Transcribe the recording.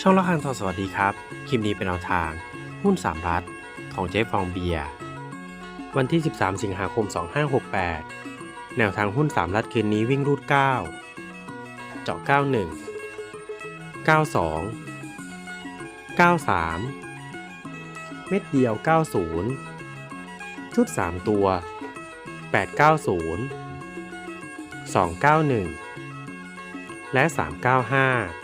ช่องละคังทองสวัสดีครับ คลิปนี้เป็นแนวทาง หุ้น3รัฐของเจ๊ฟองเบียร์วันที่ 13 สิงหาคม 2568 แนวทางหุ้น3รัฐคืนนี้วิ่งรูด 9 เจาะ 91 92 93 เม็ดเดียว 90 ชุด 3 ตัว 890 291 และ 395